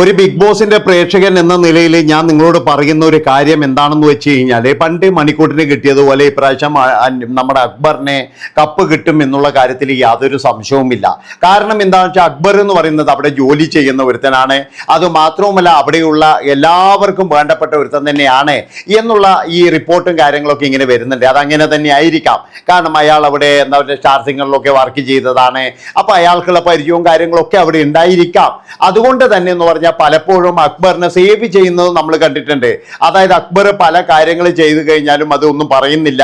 ഒരു ബിഗ് ബോസിന്റെ പ്രേക്ഷകൻ എന്ന നിലയിൽ ഞാൻ നിങ്ങളോട് പറയുന്ന ഒരു കാര്യം എന്താണെന്ന് വെച്ച് കഴിഞ്ഞാൽ പണ്ട് മണിക്കൂട്ടിന് കിട്ടിയതുപോലെ ഇപ്രാവശ്യം നമ്മുടെ അക്ബറിനെ കപ്പ് കിട്ടും എന്നുള്ള കാര്യത്തിൽ യാതൊരു സംശയവുമില്ല. കാരണം എന്താണെന്ന് വെച്ചാൽ അക്ബർ എന്ന് പറയുന്നത് അവിടെ ജോലി ചെയ്യുന്ന ഒരുത്തനാണ്. അത് മാത്രവുമല്ല അവിടെയുള്ള എല്ലാവർക്കും വേണ്ടപ്പെട്ട ഒരുത്തൻ തന്നെയാണ് എന്നുള്ള ഈ റിപ്പോർട്ടും കാര്യങ്ങളൊക്കെ ഇങ്ങനെ വരുന്നുണ്ട്. അതങ്ങനെ തന്നെ ആയിരിക്കാം. കാരണം അയാൾ അവിടെ എന്താ പറയുക സ്റ്റാർ വർക്ക് ചെയ്തതാണ്. അപ്പോൾ അയാൾക്കുള്ള പരിചയവും കാര്യങ്ങളൊക്കെ അവിടെ ഉണ്ടായിരിക്കാം. അതുകൊണ്ട് തന്നെ എന്ന് പറഞ്ഞാൽ പലപ്പോഴും അക്ബറിനെ സേവ് ചെയ്യുന്നത് നമ്മൾ കണ്ടിട്ടുണ്ട്. അതായത് അക്ബർ പല കാര്യങ്ങൾ ചെയ്തു കഴിഞ്ഞാലും അതൊന്നും പറയുന്നില്ല.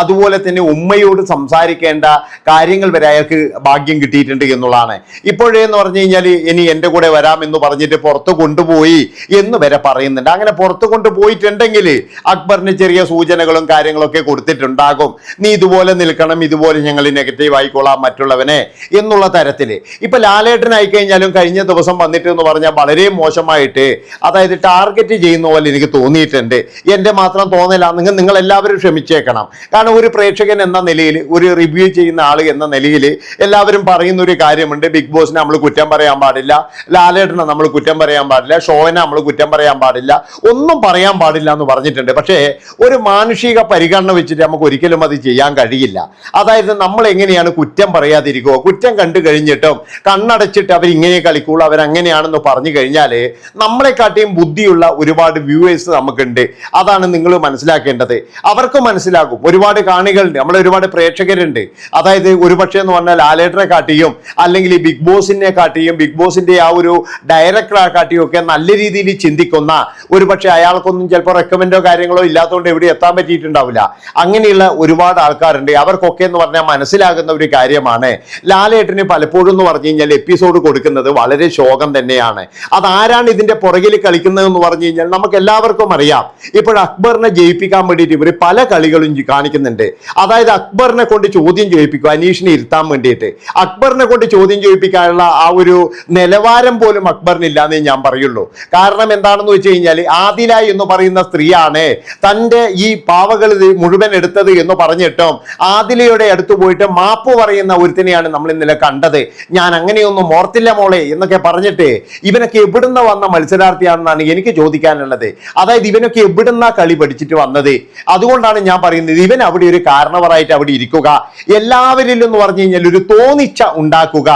അതുപോലെ തന്നെ ഉമ്മയോട് സംസാരിക്കേണ്ട കാര്യങ്ങൾ വരെ അയാൾക്ക് ഭാഗ്യം കിട്ടിയിട്ടുണ്ട് എന്നുള്ളതാണ്. ഇപ്പോഴേന്ന് പറഞ്ഞു കഴിഞ്ഞാൽ ഇനി എന്റെ കൂടെ വരാം എന്ന് പറഞ്ഞിട്ട് പുറത്ത് കൊണ്ടുപോയി എന്ന് വരെ പറയുന്നുണ്ട്. അങ്ങനെ പുറത്ത് കൊണ്ടുപോയിട്ടുണ്ടെങ്കിൽ അക്ബറിന് ചെറിയ സൂചനകളും കാര്യങ്ങളൊക്കെ കൊടുത്തിട്ടുണ്ടാകും. നീ ഇതുപോലെ നിൽക്കണം ഇതുപോലെ ഞങ്ങൾ നെഗറ്റീവ് ആയിക്കോളാം മറ്റുള്ളവനെ എന്നുള്ള തരത്തിൽ. ഇപ്പൊ ലാലേട്ടനായി കഴിഞ്ഞാലും കഴിഞ്ഞ ദിവസം വന്നിട്ട് എന്ന് പറഞ്ഞാൽ വളരെ മോശമായിട്ട്. അതായത് ടാർഗറ്റ് ചെയ്യുന്ന പോലെ എനിക്ക് തോന്നിയിട്ടുണ്ട്. എന്റെ മാത്രം തോന്നില്ല നിങ്ങൾ നിങ്ങൾ എല്ലാവരും ക്ഷമിച്ചേക്കണം. കാരണം ഒരു പ്രേക്ഷകൻ എന്ന നിലയിൽ ഒരു റിവ്യൂ ചെയ്യുന്ന ആൾ എന്ന നിലയിൽ എല്ലാവരും പറയുന്ന ഒരു കാര്യമുണ്ട് ബിഗ് ബോസിനെ നമ്മൾ കുറ്റം പറയാൻ പാടില്ല. ലാലേട്ടനെ നമ്മൾ കുറ്റം പറയാൻ പാടില്ല. ഷോവിനെ നമ്മൾ കുറ്റം പറയാൻ പാടില്ല. ഒന്നും പറയാൻ പാടില്ല എന്ന് പറഞ്ഞിട്ടുണ്ട്. പക്ഷേ ഒരു മാനുഷിക പരിഗണന വെച്ചിട്ട് നമുക്ക് ഒരിക്കലും അത് ചെയ്യാൻ കഴിയില്ല. അതായത് നമ്മൾ എങ്ങനെയാണ് കുറ്റം പറയാതിരിക്കുക? കുറ്റം കണ്ടു കഴിഞ്ഞിട്ടും കണ്ണടച്ചിട്ട് അവരിങ്ങനെ കളിക്കുള്ളൂ. അവരങ്ങനെയാണെന്ന് പറഞ്ഞു കഴിഞ്ഞാൽ നമ്മളെക്കാട്ടിയും ബുദ്ധിയുള്ള ഒരുപാട് വ്യൂവേഴ്സ് നമുക്കുണ്ട്. അതാണ് നിങ്ങൾ മനസ്സിലാക്കേണ്ടത്. അവർക്ക് മനസ്സിലാകും. ഒരുപാട് കാണികളുണ്ട്. നമ്മൾ ഒരുപാട് പ്രേക്ഷകരുണ്ട്. അതായത് ഒരുപക്ഷെ എന്ന് പറഞ്ഞാൽ ആലേട്ടറെ കാട്ടിയും അല്ലെങ്കിൽ ഈ ബിഗ് ബോസിനെ കാട്ടിയും ബിഗ് ബോസിന്റെ ആ ഒരു ഡയറക്ടറെ കാട്ടിയും ഒക്കെ നല്ല രീതിയിൽ ചിന്തിക്കുന്ന ഒരുപക്ഷെ അയാൾക്കൊന്നും ചിലപ്പോൾ റെക്കമെൻഡോ കാര്യങ്ങളോ ഇല്ലാത്തതുകൊണ്ട് എവിടെ എത്താൻ പറ്റിയിട്ടുണ്ടാവില്ല. അങ്ങനെയുള്ള ഒരുപാട് ആൾക്കാരുണ്ട്. അവർക്കൊക്കെ എന്ന് പറഞ്ഞാൽ മനസ്സിലാകുന്ന ഒരു കാര്യമാണ്. ലാലേട്ടന് പലപ്പോഴും എന്ന് പറഞ്ഞു കഴിഞ്ഞാൽ എപ്പിസോഡ് കൊടുക്കുന്നത് വളരെ ശോകം തന്നെയാണ്. അതാരാണ് ഇതിന്റെ പുറകിൽ കളിക്കുന്നത് എന്ന് പറഞ്ഞു കഴിഞ്ഞാൽ നമുക്ക് എല്ലാവർക്കും അറിയാം. ഇപ്പോൾ അക്ബറിനെ ജയിപ്പിക്കാൻ വേണ്ടിയിട്ട് ഇവർ പല കളികളും കാണിക്കുന്നുണ്ട്. അതായത് അക്ബറിനെ കൊണ്ട് ചോദ്യം ചെയ്യിപ്പിക്കും അനീഷിനെ ഇരുത്താൻ വേണ്ടിയിട്ട്. അക്ബറിനെ കൊണ്ട് ചോദ്യം ചെയ്യിപ്പിക്കാനുള്ള ആ ഒരു നിലവാരം പോലും അക്ബറിനില്ലാന്നേ ഞാൻ പറയുള്ളൂ. കാരണം എന്താണെന്ന് വെച്ച് കഴിഞ്ഞാൽ ആദില എന്ന് പറയുന്ന സ്ത്രീയാണ് തന്റെ ഈ പാവകൾ മുഴുവൻ എടുത്തത് എന്ന് പറഞ്ഞിട്ടും ആദിലയുടെ അടുത്ത് പോയിട്ട് മാപ്പ് പറയുന്ന ഒരുത്തിനെയാണ് നമ്മൾ ഇന്നലെ കണ്ടത്. ഞാൻ അങ്ങനെയൊന്നും ഓർത്തില്ല മോളെ എന്നൊക്കെ പറഞ്ഞിട്ട് ഇവനൊക്കെ എവിടുന്ന് വന്ന മത്സരാർത്ഥിയാണെന്നാണ് എനിക്ക് ചോദിക്കാനുള്ളത്. അതായത് ഇവനൊക്കെ എവിടുന്ന കളി പഠിച്ചിട്ട് വന്നത്? അതുകൊണ്ടാണ് ഞാൻ പറയുന്നത് ഇവൻ അവിടെ ഒരു കാരണവറായിട്ട് അവിടെ ഇരിക്കുക. എല്ലാവരിലും എന്ന് പറഞ്ഞു കഴിഞ്ഞാൽ ഒരു തോന്നിച്ച ഉണ്ടാക്കുക.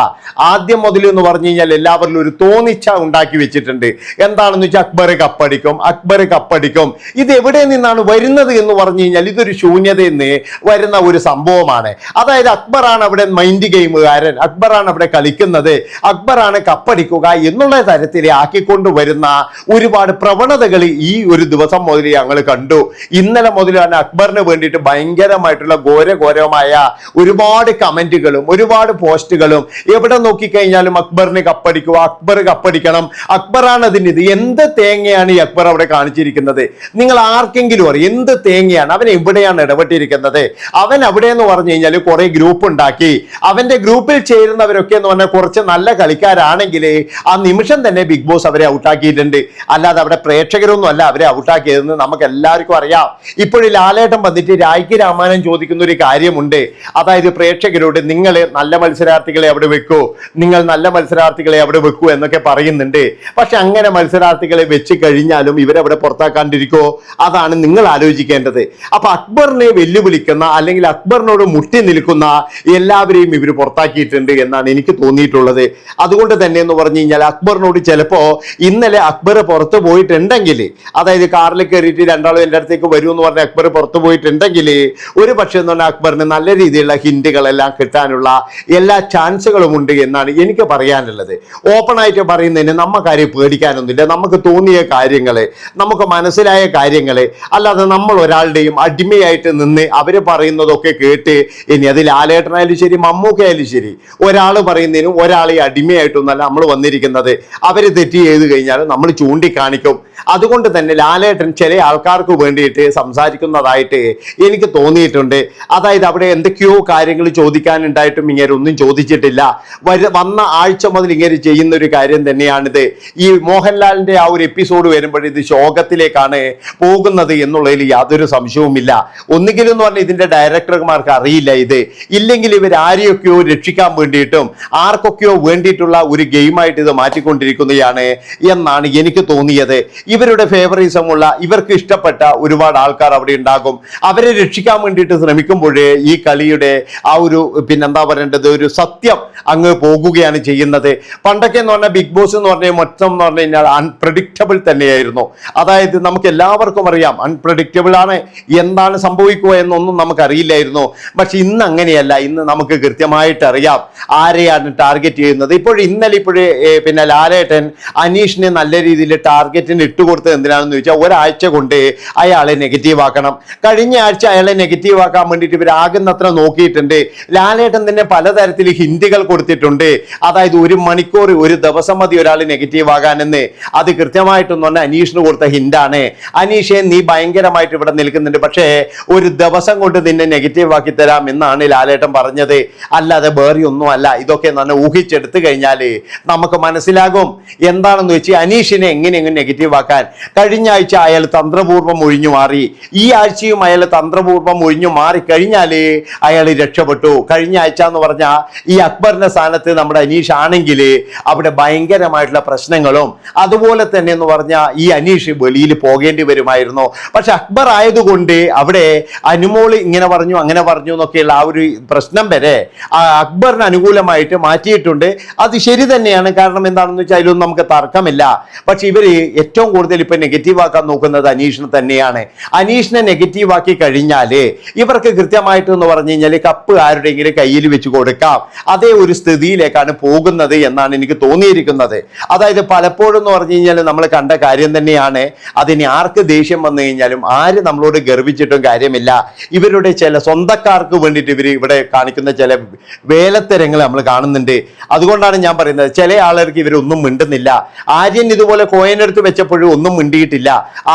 ആദ്യം മുതൽ എന്ന് പറഞ്ഞു കഴിഞ്ഞാൽ എല്ലാവരിലും ഒരു തോന്നിച്ച ഉണ്ടാക്കി വെച്ചിട്ടുണ്ട്. എന്താണെന്ന് വെച്ചാൽ അക്ബർ കപ്പടിക്കും അക്ബർ കപ്പടിക്കും. ഇത് എവിടെ നിന്നാണ് വരുന്നത് എന്ന് പറഞ്ഞു കഴിഞ്ഞാൽ ഇതൊരു ശൂന്യതയിൽ എന്ന് വരുന്ന ഒരു സംഭവമാണ്. അതായത് അക്ബറാണ് അവിടെ മൈൻഡ് ഗെയിമുകാരൻ അക്ബറാണ് അവിടെ കളിക്കുന്നത്. അക്ബറാണ് കപ്പടിക്കുക എന്നുള്ള തരത്തിൽ ആക്കിക്കൊണ്ട് വരുന്ന ഒരുപാട് പ്രവണതകൾ ഈ ഒരു ദിവസം മുതൽ ഞങ്ങൾ കണ്ടു. ഇന്നലെ മുതൽ തന്നെ അക്ബറിന് വേണ്ടിയിട്ട് ഭയങ്കരമായിട്ടുള്ള ഘോരഘോരമായ ഒരുപാട് കമന്റുകളും ഒരുപാട് പോസ്റ്റുകളും എവിടെ നോക്കിക്കഴിഞ്ഞാലും അക്ബറിന് കപ്പടിക്കുക അക്ബർ കപ്പടിക്കണം. അക്ബറാണ് അതിന് ഇത്. എന്ത് തേങ്ങയാണ് ഈ അക്ബർ അവിടെ കാണിച്ചിരിക്കുന്നത്? നിങ്ങൾ ആർക്കെങ്കിലും അറിയാം? എന്ത് തേങ്ങയാണ്? അവൻ എവിടെയാണ് ഇടപെട്ടിരിക്കുന്നത്? അവൻ അവിടെ എന്ന് പറഞ്ഞു കഴിഞ്ഞാൽ കുറെ ഗ്രൂപ്പ് ഉണ്ടാക്കി. അവന്റെ ഗ്രൂപ്പിൽ ചേരുന്നവരൊക്കെ എന്ന് പറഞ്ഞാൽ കുറച്ച് നല്ല കളിക്കാരാണെങ്കിൽ ആ നിമിഷം തന്നെ ബിഗ് ബോസ് അവരെ ഔട്ടാക്കിയിട്ടുണ്ട്. അല്ലാതെ അവിടെ പ്രേക്ഷകരൊന്നും അല്ല അവരെ ഔട്ടാക്കിയതെന്ന് നമുക്ക് എല്ലാവർക്കും അറിയാം. ഇപ്പോഴും ലാലേട്ടൻ വന്നിട്ട് രാജ്യ രാമായണം ചോദിക്കുന്ന ഒരു കാര്യമുണ്ട്. അതായത് പ്രേക്ഷകരോട് നിങ്ങൾ നല്ല മത്സരാർത്ഥികളെ അവിടെ വെക്കൂ നിങ്ങൾ നല്ല മത്സരാർത്ഥികളെ അവിടെ വെക്കൂ എന്നൊക്കെ പറയുന്നുണ്ട്. പക്ഷെ അങ്ങനെ മത്സരാർത്ഥികളെ വെച്ച് കഴിഞ്ഞാലും ഇവരവിടെ പുറത്താക്കാണ്ടിരിക്കോ? അതാണ് നിങ്ങൾ ആലോചിക്കേണ്ടത്. അപ്പൊ അക്ബറിനെ വെല്ലുവിളിക്കുന്ന അല്ലെങ്കിൽ അക്ബറിനോട് മുട്ടി നിൽക്കുന്ന എല്ലാവരെയും ഇവർ പുറത്താക്കിയിട്ടുണ്ട് എന്നാണ് എനിക്ക് തോന്നിയിട്ടുള്ളത്. അതുകൊണ്ട് തന്നെ എന്ന് പറഞ്ഞു കഴിഞ്ഞാൽ അക്ബറിനോട് ചിലപ്പോ ഇന്നലെ അക്ബർ പുറത്തു പോയിട്ടുണ്ടെങ്കിൽ അതായത് കാറിൽ കയറിയിട്ട് രണ്ടാളും എന്റെ അടുത്തേക്ക് വരൂ എന്ന് പറഞ്ഞ അക്ബർ പുറത്തു പോയിട്ടുണ്ടെങ്കിൽ ഒരു പക്ഷേ എന്ന് പറഞ്ഞാൽ അക്ബറിന് നല്ല രീതിയിലുള്ള ഹിന്റുകളെല്ലാം കിട്ടാനുള്ള എല്ലാ ചാൻസുകളും ഉണ്ട് എന്നാണ് എനിക്ക് പറയാനുള്ളത്. ഓപ്പൺ ആയിട്ട് പറയുന്നതിന് നമുക്കാരെയും പേടിക്കാനൊന്നുമില്ല. നമുക്ക് തോന്നിയ കാര്യങ്ങൾ നമുക്ക് മനസ്സിലായ കാര്യങ്ങൾ അല്ലാതെ നമ്മൾ ഒരാളുടെയും അടിമയായിട്ട് നിന്ന് അവർ പറയുന്നതൊക്കെ കേട്ട് ഇനി അത് ലാലേട്ടനായാലും ശരി മമ്മൂക്കയായാലും ശരി ഒരാൾ പറയുന്നതിനും ഒരാളെ അടിമയായിട്ടൊന്നല്ല നമ്മൾ വന്നിരിക്കുന്നത്. അവർ തെറ്റ് ചെയ്ത് കഴിഞ്ഞാൽ നമ്മൾ ചൂണ്ടിക്കാണിക്കും. അതുകൊണ്ട് തന്നെ ലാലേട്ടൻ ചില ആൾക്കാർക്ക് വേണ്ടിയിട്ട് സംസാരിക്കുന്നതായിട്ട് എനിക്ക് തോന്നിയിട്ടുണ്ട്. അതായത് അവിടെ എന്തൊക്കെയോ കാര്യങ്ങൾ ചോദിക്കാനുണ്ടായിട്ടും ഇങ്ങനെ ഒന്നും ചോദിച്ചിട്ടില്ല. വന്ന ആഴ്ച മുതൽ ഇങ്ങനെ ചെയ്യുന്ന ഒരു കാര്യം തന്നെയാണിത്. ഈ മോഹൻലാലിന്റെ ആ ഒരു എപ്പിസോഡ് വരുമ്പോൾ ഇത് ശോകത്തിലേക്കാണ് പോകുന്നത് എന്നുള്ളതിൽ യാതൊരു സംശയവുമില്ല. ഒന്നുകിലും എന്ന് പറഞ്ഞാൽ ഇതിന്റെ ഡയറക്ടർമാർക്ക് അറിയില്ല ഇത്. ഇല്ലെങ്കിൽ ഇവർ ആരെയൊക്കെയോ രക്ഷിക്കാൻ വേണ്ടിയിട്ടും ആർക്കൊക്കെയോ വേണ്ടിയിട്ടുള്ള ഒരു ഗെയിമായിട്ട് ഇത് മാറ്റിക്കൊണ്ടിരിക്കുന്നതാണ് എന്നാണ് എനിക്ക് തോന്നിയത്. ഇവരുടെ ഫേവറിസം ഉള്ള ഇവർക്ക് ഇഷ്ടപ്പെട്ട ഒരുപാട് ആൾക്കാർ അവിടെ ഉണ്ടാകും. അവരെ രക്ഷിക്കാൻ വേണ്ടിയിട്ട് ശ്രമിക്കുമ്പോഴേ ഈ കളിയുടെ ആ ഒരു പിന്നെന്താ പറയേണ്ടത് ഒരു സത്യം അങ്ങ് പോകുകയാണ് ചെയ്യുന്നത്. പണ്ടൊക്കെ എന്ന് പറഞ്ഞാൽ ബിഗ് ബോസ് എന്ന് പറഞ്ഞാൽ മൊത്തം എന്ന് പറഞ്ഞു കഴിഞ്ഞാൽ അൺപ്രഡിക്റ്റബിൾ തന്നെയായിരുന്നു. അതായത് നമുക്ക് എല്ലാവർക്കും അറിയാം അൺപ്രഡിക്റ്റബിൾ ആണ് എന്താണ് സംഭവിക്കുക എന്നൊന്നും നമുക്കറിയില്ലായിരുന്നു. പക്ഷെ ഇന്ന് അങ്ങനെയല്ല ഇന്ന് നമുക്ക് കൃത്യമായിട്ട് അറിയാം ആരെയാണ് ടാർഗറ്റ് ചെയ്യുന്നത്. ഇപ്പോൾ ഇന്നലെ ഇപ്പോഴേ പിന്നെ ലാലേട്ടൻ അനീഷിനെ നല്ല രീതിയിൽ ടാർഗറ്റിന് ഇട്ടുകൊടുത്തത് എന്തിനാണെന്ന് ചോദിച്ചാൽ ഒരാഴ്ച കൊണ്ട് അയാളെ നെഗറ്റീവ് ആക്കണം. കഴിഞ്ഞ ആഴ്ച അയാളെ നെഗറ്റീവ് ആക്കാൻ വേണ്ടിയിട്ട് ഇവർ ആകുന്നത്ര നോക്കിയിട്ടുണ്ട്. ലാലേട്ടൻ തന്നെ പലതരത്തിൽ ഹിന്ദികൾ കൊടുത്തിട്ടുണ്ട്. അതായത് ഒരു മണിക്കൂർ ഒരു ദിവസം മതി ഒരാൾ നെഗറ്റീവ് ആകാനെന്ന്. അത് കൃത്യമായിട്ടൊന്നും പറഞ്ഞാൽ അനീഷിന് കൊടുത്ത ഹിന്റാണ് അനീഷെ നീ ഭയങ്കരമായിട്ട് ഇവിടെ നിൽക്കുന്നുണ്ട്. പക്ഷേ ഒരു ദിവസം കൊണ്ട് നിന്നെ നെഗറ്റീവ് ആക്കി തരാം എന്നാണ് ലാലേട്ടൻ പറഞ്ഞത്. അല്ലാതെ വേറെ ഒന്നും അല്ല ഇതൊക്കെ തന്നെ ഊഹിച്ചെടുത്തു കഴിഞ്ഞാൽ നമുക്ക് മനസ്സിലാകും. എന്താണെന്ന് വെച്ചാൽ അനീഷിനെ എങ്ങനെയെങ്കിലും എങ്ങനെ നെഗറ്റീവ് ആക്കാൻ കഴിഞ്ഞ ആഴ്ച അയാൾ തന്ത്രപൂർവം ഒഴിഞ്ഞു മാറി. ഈ ആഴ്ചയും അയാൾ തന്ത്രപൂർവം ഒഴിഞ്ഞു മാറി കഴിഞ്ഞാൽ അയാൾ രക്ഷപ്പെട്ടു. കഴിഞ്ഞ ആഴ്ച എന്ന് പറഞ്ഞാൽ ഈ അക്ബറിന്റെ സ്ഥാനത്ത് നമ്മുടെ അനീഷ് ആണെങ്കിൽ അവിടെ ഭയങ്കരമായിട്ടുള്ള പ്രശ്നങ്ങളും അതുപോലെ തന്നെ എന്ന് പറഞ്ഞാൽ ഈ അനീഷ് വെളിയിൽ പോകേണ്ടി വരുമായിരുന്നു. പക്ഷെ അക്ബർ ആയതുകൊണ്ട് അവിടെ അനുമോൾ ഇങ്ങനെ പറഞ്ഞു അങ്ങനെ പറഞ്ഞു എന്നൊക്കെയുള്ള ആ ഒരു പ്രശ്നം വരെ അക്ബറിന് അനുകൂലമായിട്ട് മാറ്റിയിട്ടുണ്ട്. അത് ശരി തന്നെയാണ്. കാരണം എന്താണെന്ന് വെച്ചാൽ അതിലൊന്നും നമുക്ക് തർക്കമില്ല. പക്ഷെ ഇവർ ഏറ്റവും കൂടുതൽ ഇപ്പം നെഗറ്റീവാക്കാൻ നോക്കുന്നത് അനീഷിനെ തന്നെയാണ്. അനീഷിനെ നെഗറ്റീവാക്കി കഴിഞ്ഞാൽ ഇവർക്ക് കൃത്യമായിട്ട് എന്ന് പറഞ്ഞു കഴിഞ്ഞാൽ കപ്പ് ആരുടെയെങ്കിലും കയ്യിൽ വെച്ച് കൊടുക്കാം. അതേ ഒരു സ്ഥിതിയിലേക്കാണ് പോകുന്നത് എന്നാണ് എനിക്ക് തോന്നിയിരിക്കുന്നത്. അതായത് പലപ്പോഴും എന്ന് പറഞ്ഞു കഴിഞ്ഞാൽ നമ്മൾ കണ്ട കാര്യം തന്നെയാണ്. അതിന് ആർക്ക് ദേഷ്യം വന്നു കഴിഞ്ഞാലും ആര് നമ്മളോട് ഗർവിച്ചിട്ടും കാര്യമില്ല. ഇവരുടെ ചില സ്വന്തക്കാർക്ക് വേണ്ടിയിട്ട് ഇവർ ഇവിടെ കാണിക്കുന്ന ചില വേലത്തരങ്ങൾ നമ്മൾ കാണുന്നുണ്ട്. അതുകൊണ്ടാണ് ഞാൻ പറയുന്നത്. ചില ആളുകൾക്ക് ഇവരൊന്നും മിണ്ടുന്നില്ല. ആര്യൻ ഇതുപോലെ കോയനെടുത്ത് എടുത്ത് വെച്ചപ്പോഴും ഒന്നും മിണ്ടിയിട്ടില്ല.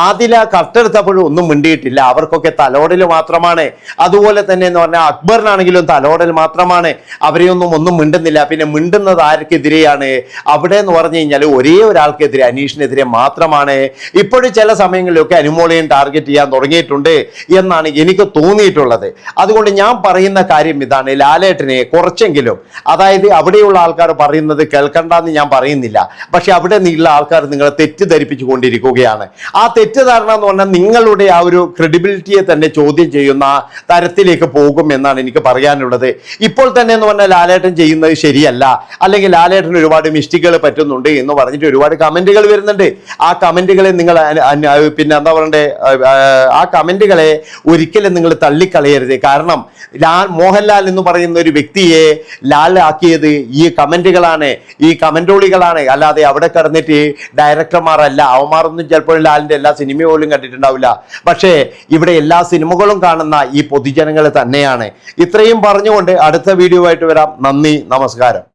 ആദില കട്ടെടുത്തപ്പോഴും ഒന്നും മിണ്ടിയിട്ടില്ല. അവർക്കൊക്കെ തലോടൽ മാത്രമാണ്. അതുപോലെ തന്നെ എന്ന് പറഞ്ഞാൽ അക്ബറിനാണെങ്കിലും തലോടൽ മാത്രമാണ്. അവരെയൊന്നും ഒന്നും മിണ്ടുന്നില്ല. പിന്നെ മിണ്ടുന്നത് ആർക്കെതിരെയാണ്? അവിടെ എന്ന് പറഞ്ഞു കഴിഞ്ഞാൽ ഒരേ ഒരാൾക്കെതിരെ അനീഷിനെതിരെ മാത്രമാണ്. ഇപ്പോഴും ചില സമയങ്ങളിലൊക്കെ അനുമോളയും ടാർഗറ്റ് ചെയ്യാൻ തുടങ്ങിയിട്ടുണ്ട് എന്നാണ് എനിക്ക് തോന്നിയിട്ടുള്ളത്. അതുകൊണ്ട് ഞാൻ പറയുന്ന കാര്യം ഇതാണ്. ലാലേട്ടനെ കുറച്ചെങ്കിലും അതായത് അവിടെയുള്ള ആൾക്കാർ പറയുന്നത് കേൾക്കണ്ടെന്ന് ഞാൻ പറയുന്നില്ല. പക്ഷെ അവിടെ നിന്നുള്ള ആൾക്കാർ നിങ്ങളെ തെറ്റിദ്ധരിപ്പിച്ചു കൊണ്ടിരിക്കുകയാണ് ആ തെറ്റിദ്ധാരണ എന്ന് പറഞ്ഞാൽ നിങ്ങളുടെ ആ ഒരു ക്രെഡിബിലിറ്റിയെ തന്നെ ചോദ്യം ചെയ്യുന്ന തരത്തിലേക്ക് പോകും എന്നാണ് എനിക്ക് പറയാനുള്ളത്. ഇപ്പോൾ തന്നെ എന്ന് പറഞ്ഞാൽ ലാലേട്ടൻ ചെയ്യുന്നത് ശരിയല്ല. അല്ലെങ്കിൽ ലാലേട്ടൻ ഒരുപാട് മിസ്റ്റേക്കുകൾ പറ്റുന്നുണ്ട് എന്ന് പറഞ്ഞിട്ട് ഒരുപാട് കമന്റുകൾ വരുന്നുണ്ട്. ആ കമന്റുകളെ നിങ്ങൾ പിന്നെ എന്താ പറയണ്ടേ? ആ കമന്റുകളെ ഒരിക്കലും നിങ്ങൾ തള്ളിക്കളയരുത്. കാരണം ലാൽ മോഹൻലാൽ എന്ന് പറയുന്ന ഒരു വ്യക്തിയെ ലാൽ ആക്കിയത് ഈ കമന്റുകളാണ്. ഈ കമന്റോളികളാണ് അല്ലാതെ അവിടെ കിടന്നിട്ട് ഡയറക്ടർമാരല്ല അവന്മാരൊന്നും ചിലപ്പോൾ ലാലിന്റെ എല്ലാ സിനിമ പോലും കണ്ടിട്ടുണ്ടാവില്ല. പക്ഷേ ഇവിടെ എല്ലാ സിനിമകളും കാണുന്ന ഈ പൊതുജനങ്ങൾ തന്നെയാണ്. ഇത്രയും പറഞ്ഞുകൊണ്ട് അടുത്ത വീഡിയോ ആയിട്ട് വരാം. നന്ദി നമസ്കാരം.